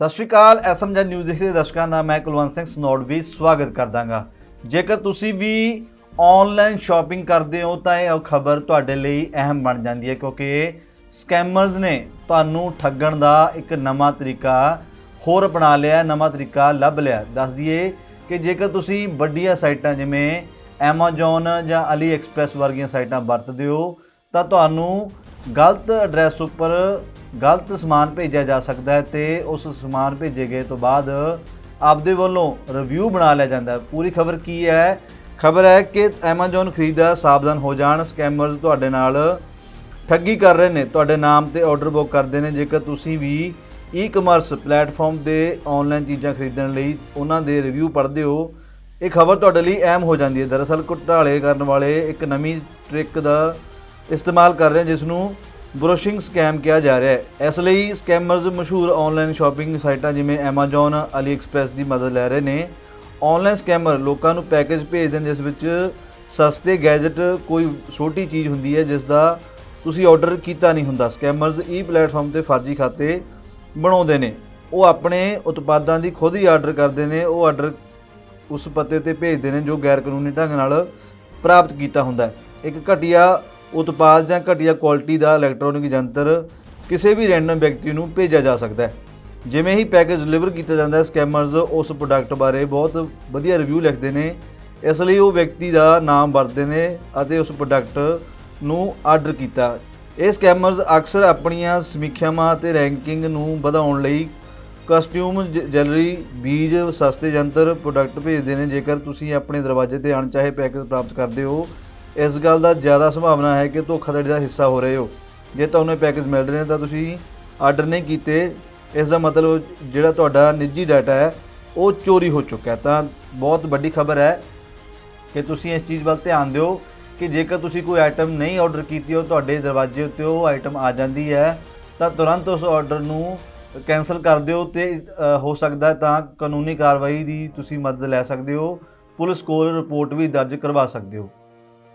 ਸਤਿ ਸ਼੍ਰੀ ਅਕਾਲ SMG news ਦੇਖਦੇ ਦਰਸ਼ਕਾਂ ਦਾ ਮੈਂ ਕੁਲਵੰਤ ਸਿੰਘ ਸਨੋੜ ਵੀ ਸਵਾਗਤ ਕਰਦਾਗਾ। ਜੇਕਰ ਤੁਸੀਂ ਵੀ ਆਨਲਾਈਨ ਸ਼ਾਪਿੰਗ ਕਰਦੇ ਹੋ ਤਾਂ ਇਹ ਖਬਰ ਤੁਹਾਡੇ ਲਈ ਅਹਿਮ ਬਣ ਜਾਂਦੀ ਹੈ ਕਿਉਂਕਿ ਸਕੈਮਰਸ ਨੇ ਤੁਹਾਨੂੰ ਠੱਗਣ ਦਾ ਇੱਕ ਨਵਾਂ ਤਰੀਕਾ ਹੋਰ ਅਪਣਾ ਲਿਆ, ਨਵਾਂ ਤਰੀਕਾ ਲੱਭ ਲਿਆ। ਦੱਸ ਦਈਏ ਕਿ ਜੇਕਰ ਤੁਸੀਂ ਵੱਡੀਆਂ ਸਾਈਟਾਂ ਜਿਵੇਂ Amazon ਜਾਂ AliExpress ਵਰਗੀਆਂ ਸਾਈਟਾਂ ਵਰਤਦੇ ਹੋ ਤਾਂ ਤੁਹਾਨੂੰ ਗਲਤ ਐਡਰੈਸ ਉੱਪਰ ਗਲਤ ਸਮਾਨ ਭੇਜਿਆ ਜਾ ਸਕਦਾ ਹੈ ਤੇ ਉਸ ਸਮਾਨ ਭੇਜੇ ਗਏ ਤੋਂ ਬਾਅਦ ਆਪਦੇ ਵੱਲੋਂ ਰਿਵਿਊ ਬਣਾ ਲਿਆ ਜਾਂਦਾ ਹੈ। ਪੂਰੀ ਖਬਰ ਕੀ ਹੈ? ਖਬਰ ਹੈ ਕਿ Amazon ਖਰੀਦਦਾਰ ਸਾਵਧਾਨ ਹੋ ਜਾਣ। ਸਕੈਮਰਸ ਤੁਹਾਡੇ ਨਾਲ ਠੱਗੀ ਕਰ ਰਹੇ ਨੇ। ਤੁਹਾਡੇ ਨਾਮ ਤੇ ਆਰਡਰ ਬੁੱਕ ਕਰਦੇ ਨੇ। ਜੇਕਰ ਤੁਸੀਂ ਵੀ ਈ-ਕਮਰਸ ਪਲੇਟਫਾਰਮ ਤੇ ਆਨਲਾਈਨ ਚੀਜ਼ਾਂ ਖਰੀਦਣ ਲਈ ਉਹਨਾਂ ਦੇ ਰਿਵਿਊ ਪੜ੍ਹਦੇ ਹੋ, ਇਹ ਖਬਰ ਤੁਹਾਡੇ ਲਈ ਅਹਿਮ ਹੋ ਜਾਂਦੀ ਹੈ। ਦਰਅਸਲ ਘੁਟਾਲੇ ਕਰਨ ਵਾਲੇ ਇੱਕ ਨਵੀਂ ਟ੍ਰਿਕ ਦਾ ਇਸਤੇਮਾਲ ਕਰ ਰਹੇ ਜਿਸ ਨੂੰ ਬਰੋਸ਼ਿੰਗ ਸਕੈਮ ਕਿਹਾ ਜਾ ਰਿਹਾ ਹੈ। ਇਸ ਲਈ ਸਕੈਮਰਜ਼ ਮਸ਼ਹੂਰ ਆਨਲਾਈਨ ਸ਼ਾਪਿੰਗ ਸਾਈਟਾਂ ਜਿਵੇਂ Amazon, AliExpress ਦੀ ਮਦਦ ਲੈ ਰਹੇ ਨੇ। ਆਨਲਾਈਨ ਸਕੈਮਰ ਲੋਕਾਂ ਨੂੰ ਪੈਕੇਜ ਭੇਜਦੇ ਨੇ ਜਿਸ ਵਿੱਚ ਸਸਤੇ ਗੈਜਟ ਕੋਈ ਛੋਟੀ ਚੀਜ਼ ਹੁੰਦੀ ਹੈ, ਜਿਸ ਦਾ ਤੁਸੀਂ ਆਰਡਰ ਕੀਤਾ ਨਹੀਂ ਹੁੰਦਾ। ਸਕੈਮਰਜ਼ ਈ ਪਲੇਟਫਾਰਮ ਤੇ ਫਰਜ਼ੀ ਖਾਤੇ ਬਣਾਉਂਦੇ ਨੇ। ਉਹ ਆਪਣੇ ਉਤਪਾਦਾਂ ਦੀ ਖੁਦ ਹੀ ਆਰਡਰ ਕਰਦੇ ਨੇ। ਉਹ ਆਰਡਰ ਉਸ ਪਤੇ ਤੇ ਭੇਜਦੇ ਨੇ, ਜੋ ਗੈਰ ਕਾਨੂੰਨੀ ਢੰਗ ਨਾਲ ਪ੍ਰਾਪਤ ਕੀਤਾ ਹੁੰਦਾ ਹੈ। ਇੱਕ ਘਟੀਆ ਉਤਪਾਦ ਜਾਂ ਘਟੀਆ ਕੁਆਲਿਟੀ ਦਾ ਇਲੈਕਟ੍ਰੋਨਿਕ ਯੰਤਰ ਕਿਸੇ ਵੀ ਰੈਂਡਮ ਵਿਅਕਤੀ ਨੂੰ ਭੇਜਿਆ ਜਾ ਸਕਦਾ ਹੈ। ਜਿਵੇਂ ਹੀ ਪੈਕੇਜ ਡਿਲੀਵਰ ਕੀਤਾ ਜਾਂਦਾ ਹੈ ਸਕੈਮਰਸ ਉਸ ਪ੍ਰੋਡਕਟ ਬਾਰੇ ਬਹੁਤ ਵਧੀਆ ਰਿਵਿਊ ਲਿਖਦੇ ਨੇ। ਇਸ ਲਈ ਉਹ ਵਿਅਕਤੀ ਦਾ ਨਾਮ ਵਰਤਦੇ ਨੇ ਅਤੇ ਉਸ ਪ੍ਰੋਡਕਟ ਨੂੰ ਆਰਡਰ ਕੀਤਾ। ਇਹ ਸਕੈਮਰਸ ਅਕਸਰ ਆਪਣੀਆਂ ਸਮੀਖਿਆਵਾਂ ਅਤੇ ਰੈਂਕਿੰਗ ਨੂੰ ਵਧਾਉਣ ਲਈ ਕਸਟਿਊਮ ਜ- ਜੈਲਰੀ ਬੀਜ, ਸਸਤੇ ਯੰਤਰ ਪ੍ਰੋਡਕਟ ਭੇਜਦੇ ਨੇ। ਜੇਕਰ ਤੁਸੀਂ ਆਪਣੇ ਦਰਵਾਜ਼ੇ ਤੇ ਅਣਚਾਹੇ ਪੈਕੇਜ ਪ੍ਰਾਪਤ ਕਰਦੇ ਹੋ ਇਸ ਗੱਲ ਦਾ ਜ਼ਿਆਦਾ ਸੰਭਾਵਨਾ ਹੈ ਕਿ ਧੋਖਾਧੜੀ ਦਾ ਹਿੱਸਾ ਹੋ ਰਹੇ ਹੋ। ਜੇ ਤੁਹਾਨੂੰ ਇਹ ਪੈਕੇਜ ਮਿਲ ਰਹੇ ਨੇ ਤਾਂ ਤੁਸੀਂ ਆਰਡਰ ਨਹੀਂ ਕੀਤੇ। ਇਸ ਦਾ ਮਤਲਬ ਜਿਹੜਾ ਤੁਹਾਡਾ ਨਿੱਜੀ ਡਾਟਾ ਹੈ, ਉਹ ਚੋਰੀ ਹੋ ਚੁੱਕਾ ਹੈ। ਤਾਂ ਬਹੁਤ ਵੱਡੀ ਖਬਰ ਹੈ ਕਿ ਤੁਸੀਂ ਇਸ ਚੀਜ਼ ਵੱਲ ਧਿਆਨ ਦਿਓ ਕਿ ਜੇਕਰ ਤੁਸੀਂ ਕੋਈ ਆਈਟਮ ਨਹੀਂ ਆਰਡਰ ਕੀਤੀ ਹੋ ਤੁਹਾਡੇ ਦਰਵਾਜ਼ੇ ਉੱਤੇ ਉਹ ਆਈਟਮ ਆ ਜਾਂਦੀ ਹੈ, ਤਾਂ ਤੁਰੰਤ ਉਸ ਆਰਡਰ ਨੂੰ ਕੈਨਸਲ ਕਰ ਦਿਓ ਤੇ ਹੋ ਸਕਦਾ ਤਾਂ ਕਾਨੂੰਨੀ ਕਾਰਵਾਈ ਦੀ ਤੁਸੀਂ ਮਦਦ ਲੈ ਸਕਦੇ ਹੋ। ਪੁਲਿਸ ਕੋਲ ਰਿਪੋਰਟ ਵੀ ਦਰਜ ਕਰਵਾ ਸਕਦੇ ਹੋ।